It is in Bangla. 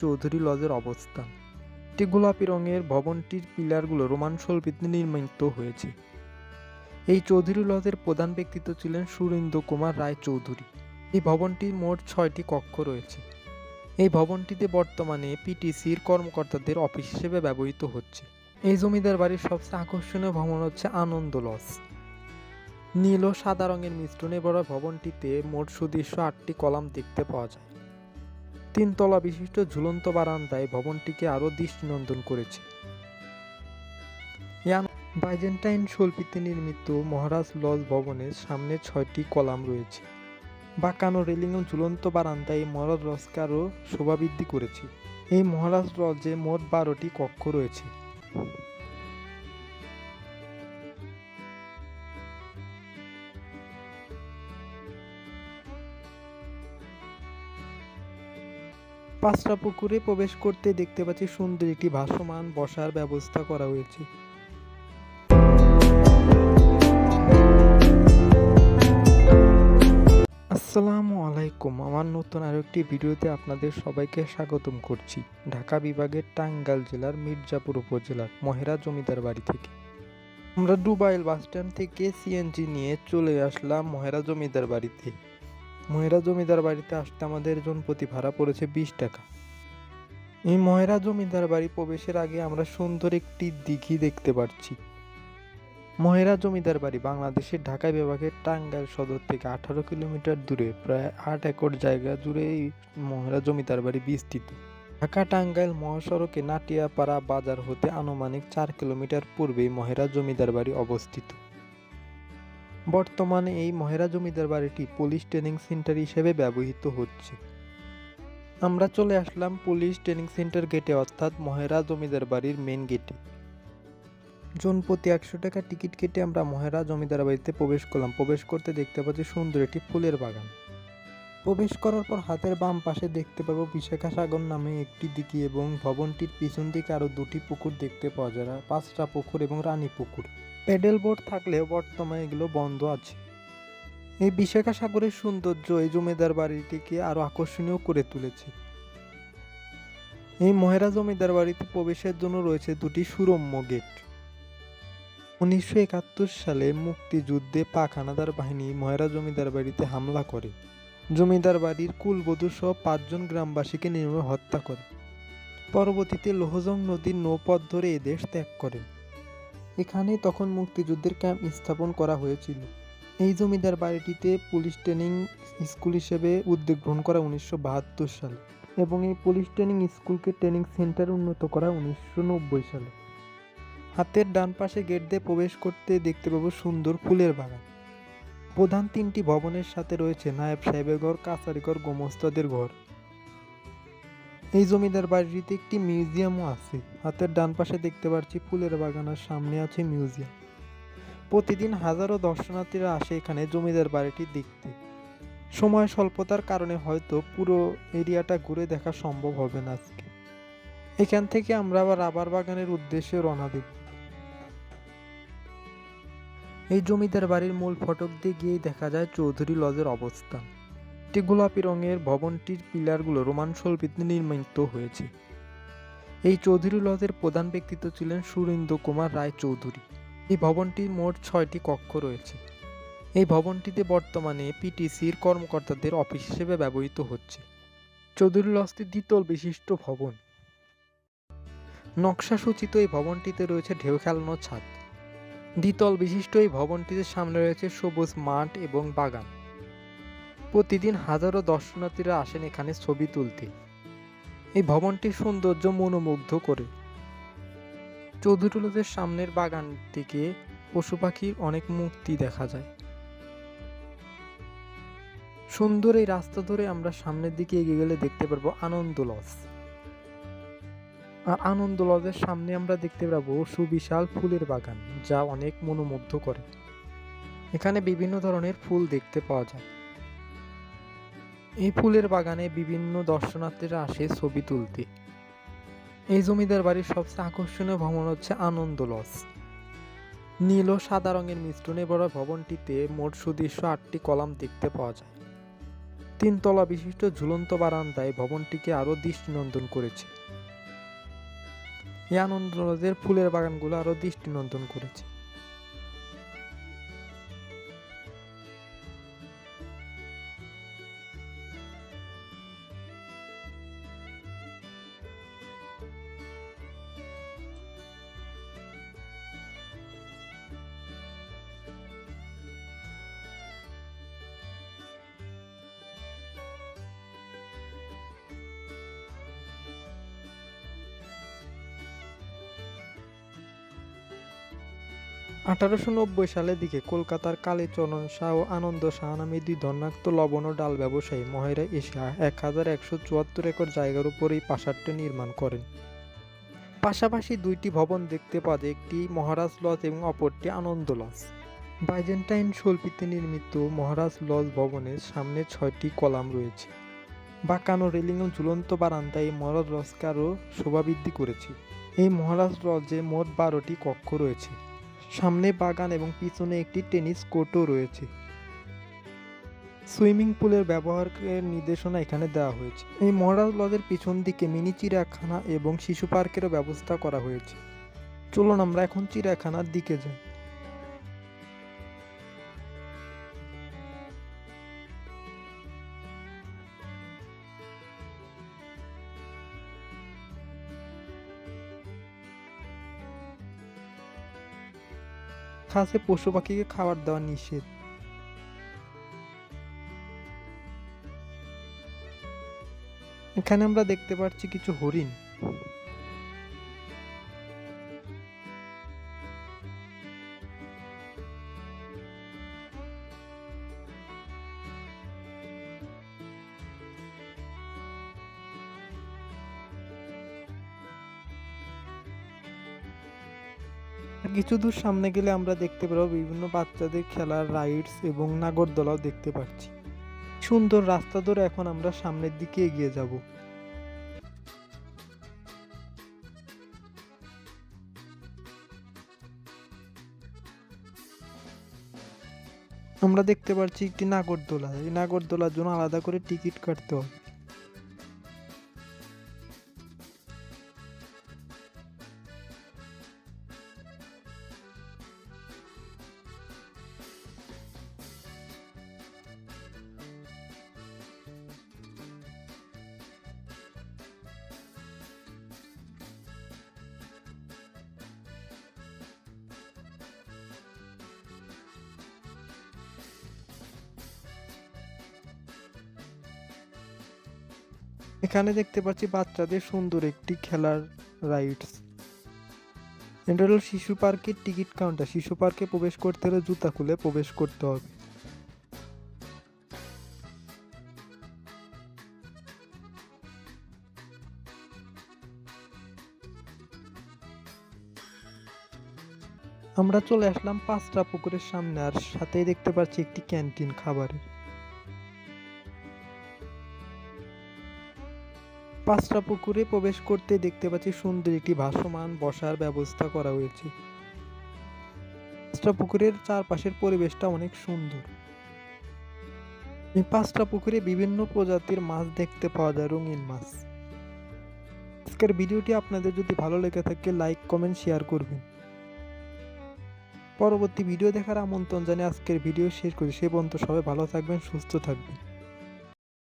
চৌধুরী লজের অবস্থান। একটি গোলাপি রঙের ভবনটির পিলারগুলো রোমান শৈলীতে নির্মিত হয়েছে। এই চৌধুরী লজের প্রধান ব্যক্তিত্ব ছিলেন সুরেন্দ্র কুমার রায় চৌধুরী। এই ভবনটির মোট ছয়টি কক্ষ রয়েছে। এই ভবনটিতে বর্তমানে পিটিসির কর্মকর্তাদের অফিস হিসেবে ব্যবহৃত হচ্ছে। এই জমিদার বাড়ির সবচেয়ে আকর্ষণীয় ভবন হচ্ছে আনন্দ লজ। নীল ও সাদা রঙের মিশ্রণে বড় ভবনটিতে মোট সুদৃশ্য আটটি কলাম দেখতে পাওয়া যায়। তিনতলা বিশিষ্ট ঝুলন্ত বারান্দায় ভবনটিকে আরও দৃষ্টিনন্দন করেছে। ইয়ান বাইজেন্টাইন শৈল্পীতে নির্মিত মহারাজ লজ ভবনের সামনে ছয়টি কলাম রয়েছে। বাঁকানো রেলিং ও ঝুলন্ত বারান্দায় মহারাজ লজকারও শোভাবৃদ্ধি করেছে। এই মহারাজ লজে মোট বারোটি কক্ষ রয়েছে। পাঁচটা পুকুরে প্রবেশ করতে দেখতে পাচ্ছি সুন্দর একটি ভাসমান বসার ব্যবস্থা করা হয়েছে। আসসালামু আলাইকুম। আমার নতুন আরও একটি ভিডিওতে আপনাদের সবাইকে স্বাগতম করছি। ঢাকা বিভাগের টাঙ্গাইল জেলার মির্জাপুর উপজেলার মহেরা জমিদার বাড়ি থেকে। আমরা ডুবাইল বাস স্ট্যান্ড থেকে সিএনজি নিয়ে চলে আসলাম মহেরা জমিদার বাড়িতে। মহেরা জমিদার বাড়িতে আসতে আমাদের জন প্রতি ভাড়া পড়েছে বিশ টাকা। এই মহেরা জমিদার বাড়ি প্রবেশের আগে আমরা সুন্দর একটি দিঘি দেখতে পাচ্ছি মহেরা জমিদার বাড়ি বাংলাদেশের ঢাকা বিভাগের টাঙ্গাইল সদর থেকে আঠারো কিলোমিটার দূরে, প্রায় আট একর জায়গা জুড়ে এই মহেরা জমিদার বাড়ি বিস্তৃত। ঢাকা টাঙ্গাইল মহাসড়কে নাটিয়াপাড়া বাজার হতে আনুমানিক চার কিলোমিটার পূর্বেই মহেরা জমিদার বাড়ি অবস্থিত। বর্তমানে এই মহেরা জমিদার বাড়িটি পুলিশ ট্রেনিং সেন্টার হিসেবে ব্যবহৃত হচ্ছে। আমরা চলে আসলাম পুলিশ ট্রেনিং সেন্টার গেটে, অর্থাৎ মহেরা জমিদার বাড়ির মেন গেটে। জন প্রতি একশো টাকা টিকিট কেটে আমরা মহেরা জমিদার বাড়িতে প্রবেশ করলাম। প্রবেশ করতে দেখতে পাচ্ছি সুন্দর একটি ফুলের বাগান। প্রবেশ করার পর হাতের বাম পাশে দেখতে পাবো বিশাখা সাগর নামে একটি দিঘি এবং ভবনটির পিছন দিকে আরও দুটি পুকুর দেখতে পাওয়া যায়। পাঁচটা পুকুর এবং রানী পুকুর। প্যাডেল বোট থাকলেও বর্তমানে এগুলো বন্ধ আছে। এই বিশাখা সাগরের সৌন্দর্য এই জমিদার বাড়িটিকে আরও আকর্ষণীয় করে তুলেছে। এই মহেরা জমিদার বাড়িতে প্রবেশের জন্য রয়েছে দুটি সুরম্য গেট। উনিশশো একাত্তর সালে মুক্তিযুদ্ধে পাক হানাদার বাহিনী মহেরা জমিদার বাড়িতে হামলা করে। জমিদার বাড়ির কুলবধূ সহ পাঁচজন গ্রামবাসীকে নির্মমে হত্যা করে। পরবর্তীতে লোহজং নদীর নৌপথ ধরে এ দেশ ত্যাগ করেন এখানে তখন মুক্তিযুদ্ধের ক্যাম্প স্থাপন করা হয়েছিল। এই জমিদার বাড়িটিতে পুলিশ ট্রেনিং স্কুল হিসেবে উদ্যোগ গ্রহণ করা উনিশশো বাহাত্তর সালে এবং এই পুলিশ ট্রেনিং স্কুলকে ট্রেনিং সেন্টার উন্নত করা উনিশশো নব্বই সালে। হাতের ডান পাশে গেট দিয়ে প্রবেশ করতে দেখতে পাবো সুন্দর ফুলের বাগান। প্রধান তিনটি ভবনের সাথে রয়েছে নায়েব সাহেবের ঘর কাছারিঘর গোমস্তাদের ঘর। এই জমিদার বাড়িটিতে একটি মিউজিয়ামও আছে। হাতের ডান পাশে দেখতে পাচ্ছি ফুলের বাগান আর সামনে আছে মিউজিয়াম। প্রতিদিন হাজারো দর্শনার্থীরা আসে এখানে জমিদার বাড়িটি দেখতে। সময় স্বল্পতার কারণে হয়তো পুরো এরিয়াটা ঘুরে দেখা সম্ভব হবে না আজকে। এখান থেকে আমরা আবার রাবার বাগানের উদ্দেশ্যে রওনা দেব। এই জমিদার বাড়ির মূল ফটক দিয়ে গিয়েই দেখা যায় চৌধুরী লজের অবস্থান। একটি গোলাপি রঙের ভবনটির পিলারগুলো রোমান শৈলীতে নির্মিত হয়েছে। এই চৌধুরী লজের প্রধান ব্যক্তিত্ব ছিলেন সুরেন্দ্র কুমার রায় চৌধুরী এই ভবনটির মোট ছয়টি কক্ষ রয়েছে। এই ভবনটিতে বর্তমানে পিটিসির কর্মকর্তাদের অফিস হিসেবে ব্যবহৃত হচ্ছে। চৌধুরী লজটি দ্বিতল বিশিষ্ট ভবন। নকশা সূচিত এই ভবনটিতে রয়েছে ঢেউ খেলানো ছাদ। দ্বিতল বিশিষ্ট এই ভবনটিতে সামনে রয়েছে সবুজ মাঠ এবং বাগান। প্রতিদিন হাজারো দর্শনার্থীরা আসেন এখানে ছবি তুলতে। এই ভবনটির সৌন্দর্য মনোমুগ্ধ করে। চৌধুরীলদের সামনের বাগান থেকে পশু পাখির অনেক মূর্তি দেখা যায়। সুন্দর এই রাস্তা ধরে আমরা সামনের দিকে এগিয়ে গেলে দেখতে পারব আনন্দ লজ। আর আনন্দ লজের সামনে আমরা দেখতে পাবো সুবিশাল ফুলের বাগান, যা অনেক মনোমুগ্ধ করে। এখানে বিভিন্ন ধরনের ফুল দেখতে পাওয়া যায়। এই ফুলের বাগানে বিভিন্ন দর্শনার্থীরা আসে ছবি তুলতে। এই জমিদার বাড়ির সবচেয়ে আকর্ষণীয় ভবন হচ্ছে আনন্দ লজ। নীল ও সাদা রঙের মিশ্রণে বড় ভবনটিতে মোট সুদৃশ্য আটটি কলাম দেখতে পাওয়া যায়। তিনতলা বিশিষ্ট ঝুলন্ত বারান্দায় ভবনটিকে আরও দৃষ্টিনন্দন করেছে। এই আনন্দ লজের ফুলের বাগানগুলো আরও দৃষ্টিনন্দন করেছে। আঠারোশো নব্বই সালের দিকে কলকাতার কালীচরণ শাহ ও আনন্দ শাহ নামে দুই ধনাত্ম লবণ ও ডাল ব্যবসায়ী মহেরা এশিয়া এক হাজার একশো চুয়াত্তর একর জায়গার উপর এই প্রাসাদটি নির্মাণ করেন। পাশাপাশি দুইটি ভবন দেখতে পাওয়া যায়, একটি মহারাজ লজ এবং অপরটি আনন্দ লজ। বাইজেন্টাইন শৈল্পীতে নির্মিত মহারাজ লজ ভবনের সামনে ছয়টি কলাম রয়েছে। বাঁকানো রেলিং ও ঝুলন্ত বারান্দা এই মহারাজ লজকে আরও শোভাবৃদ্ধি করেছে। এই মহারাজ লজে মোট বারোটি কক্ষ রয়েছে। সামনে বাগান এবং পিছনে একটি টেনিস কোর্টও রয়েছে। সুইমিং পুলের ব্যবহারের নির্দেশনা এখানে দেওয়া হয়েছে। এই মহারাজ লজের পিছন দিকে মিনি চিড়িয়াখানা এবং শিশু পার্কেরও ব্যবস্থা করা হয়েছে। চলুন আমরা এখন চিড়িয়াখানার দিকে যাই। খাসে পশু পাখিকে খাবার দেওয়া নিষেধ। এখানে আমরা দেখতে পাচ্ছি কিছু হরিণ। কিছু দূর সামনে গেলে আমরা দেখতে পাবো বিভিন্ন বাচ্চাদের খেলার রাইডস এবং নাগরদোলাও দেখতে পাচ্ছি সুন্দর রাস্তা ধরে এখন আমরা সামনের দিকে এগিয়ে যাব। আমরা দেখতে পাচ্ছি একটি নাগরদোলা। এই নাগরদোলার জন্য আলাদা করে টিকিট কাটতে হবে। এখানে দেখতে পাচ্ছি বাচ্চাদের সুন্দর একটি খেলার রাইডস এটা হলো শিশু পার্কের টিকিট কাউন্টার শিশু পার্কে প্রবেশ করতে হলে জুতা খুলে প্রবেশ করতে হবে। আমরা চলে আসলাম পাঁচটা পুকুরের সামনে, আর সাথেই দেখতে পাচ্ছি একটি ক্যান্টিন খাবারের। পাঁচটা পুকুরে প্রবেশ করতে দেখতে পাচ্ছি সুন্দর একটি ভাসমান বসার ব্যবস্থা করা হয়েছে। পাঁচটা পুকুরের চারপাশের পরিবেশটা অনেক সুন্দর। এই পাঁচটা পুকুরে বিভিন্ন প্রজাতির মাছ দেখতে পাওয়া যায়, রঙিন মাছ। আজকের ভিডিওটি আপনাদের যদি ভালো লেগে থাকে, লাইক, কমেন্ট, শেয়ার করবেন। পরবর্তী ভিডিও দেখার আমন্ত্রণ জানিয়ে আজকের ভিডিও শেষ করি। সে পর্যন্ত সবাই ভালো থাকবেন, সুস্থ থাকবেন।